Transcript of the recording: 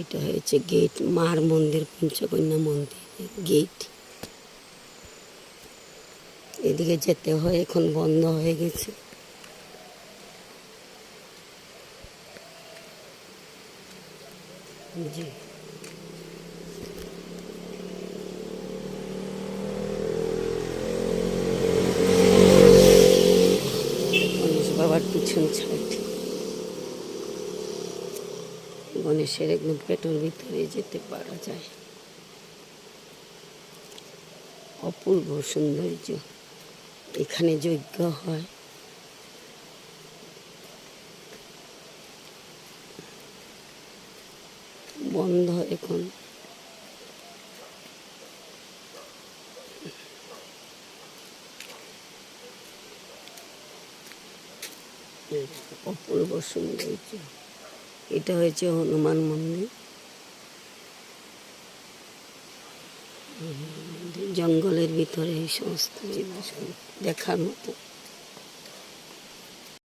এটা হয়েছে গেট মার মন্দির, পঞ্চকন্যা মন্দির গেট এদিকে যেতে হয়, এখন বন্ধ হয়ে গেছে। জি। বাবার পিছন সাইড গণেশের একদম পেটের ভিতরে যেতে পারা যায়। অপূর্ব সৌন্দর্য এখানে যজ্ঞ হয়। বন্ধ এখন। অপূর্ব সৌন্দর্য। এটা হয়েছে হনুমান মন্দির। জঙ্গলের ভিতরে এই সমস্ত জিনিস দেখার মতো।